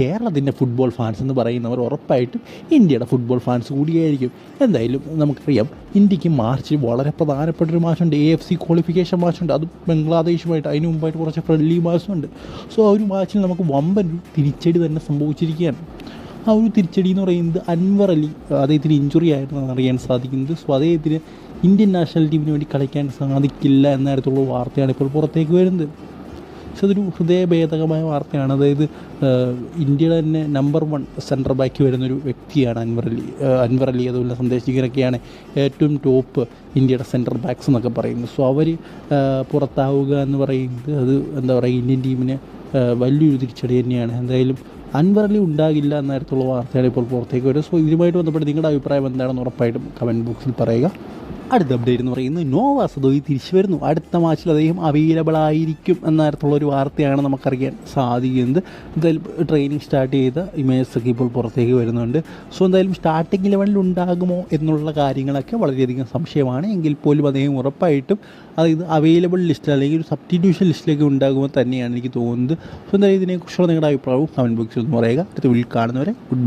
കേരളത്തിന്റെ football fans എന്ന് പറയുന്നവർ ഉറപ്പായിട്ടും ഇന്ത്യയുടെ ഫുട്ബോൾ ഫാൻസ് കൂടിയായിരിക്കും. എന്തായാലും നമുക്കറിയാം ഇന്ത്യയ്ക്ക് മാർച്ച് വളരെ പ്രധാനപ്പെട്ട ഒരു എ എഫ് സി ക്വാളിഫിക്കേഷൻ മാച്ചുണ്ട്. അത് ബംഗ്ലാദേശുമായിട്ട് അതിന് മുമ്പായിട്ട് കുറച്ച് ഫ്രണ്ട്ലി മാച്ചുണ്ട്. സോ ആ ഒരു മാച്ചിൽ നമുക്ക് വമ്പൻ തിരിച്ചടി തന്നെ സംഭവിച്ചിരിക്കുകയാണ്. ആ ഒരു തിരിച്ചടി എന്ന് പറയുന്നത് അൻവർ അലി അദ്ദേഹത്തിന് ഇഞ്ചുറി ആയിട്ടാണ് അറിയാൻ സാധിക്കുന്നത്. സോ അദ്ദേഹത്തിന് ഇന്ത്യൻ നാഷണൽ ടീമിന് വേണ്ടി കളിക്കാൻ സാധിക്കില്ല എന്ന തരത്തിലുള്ള വാർത്തയാണ് ഇപ്പോൾ പുറത്തേക്ക് വരുന്നത്. പക്ഷെ അതൊരു ഹൃദയഭേദകമായ വാർത്തയാണ്. അതായത് ഇന്ത്യയുടെ തന്നെ നമ്പർ വൺ സെന്റർ ബാക്ക് വരുന്നൊരു വ്യക്തിയാണ് അൻവർ അലി. അൻവർ അലി അതുപോലെ സന്ദേശികരൊക്കെയാണ് ഏറ്റവും ടോപ്പ് ഇന്ത്യയുടെ സെന്റർ ബാക്സ് എന്നൊക്കെ പറയുന്നത്. സോ അവർ പുറത്താവുക എന്ന് പറയുന്നത് അത് എന്താ പറയുക ഇന്ത്യൻ ടീമിന് വലിയൊരു തിരിച്ചടി തന്നെയാണ്. എന്തായാലും അൻവർ അലി ഉണ്ടാകില്ല എന്ന തരത്തിലുള്ള വാർത്തയാണ് ഇപ്പോൾ പുറത്തേക്ക് വരും സോ ഇതുമായിട്ട് ബന്ധപ്പെട്ട് നിങ്ങളുടെ അഭിപ്രായം എന്താണെന്ന് ഉറപ്പായിട്ടും കമന്റ് ബോക്സിൽ പറയുക. അടുത്ത അപ്ഡേറ്റ് എന്ന് പറയുന്നത് നോവ സദോയി തിരിച്ചു വരുന്നു. അടുത്ത മാച്ചിൽ അദ്ദേഹം അവൈലബിൾ ആയിരിക്കും എന്ന തരത്തിലുള്ള ഒരു വാർത്തയാണ് നമുക്കറിയാൻ സാധിക്കുന്നത്. എന്തായാലും ട്രെയിനിങ് സ്റ്റാർട്ട് ചെയ്ത ഇമേജസ് ഒക്കെ ഇപ്പോൾ പുറത്തേക്ക് വരുന്നുണ്ട്. സോ എന്തായാലും സ്റ്റാർട്ടിംഗ് ലെവലിൽ ഉണ്ടാകുമോ എന്നുള്ള കാര്യങ്ങളൊക്കെ വളരെയധികം സംശയമാണ്. എങ്കിൽ പോലും അദ്ദേഹം ഉറപ്പായിട്ടും അതായത് അവൈലബിൾ ലിസ്റ്റ് അല്ലെങ്കിൽ ഒരു സബ്സ്റ്റിറ്റ്യൂഷൻ ലിസ്റ്റിലേക്ക് ഉണ്ടാകുമ്പോൾ തന്നെയാണ് എനിക്ക് തോന്നുന്നത്. സോ എന്തായാലും ഇതിനെക്കുറിച്ചുള്ള നിങ്ങളുടെ അഭിപ്രായവും കമന്റ് ബോക്സിൽ ഒന്ന് പറയുക. അടുത്ത വീട്ടിൽ കാണുന്നവരെ ഗുഡ്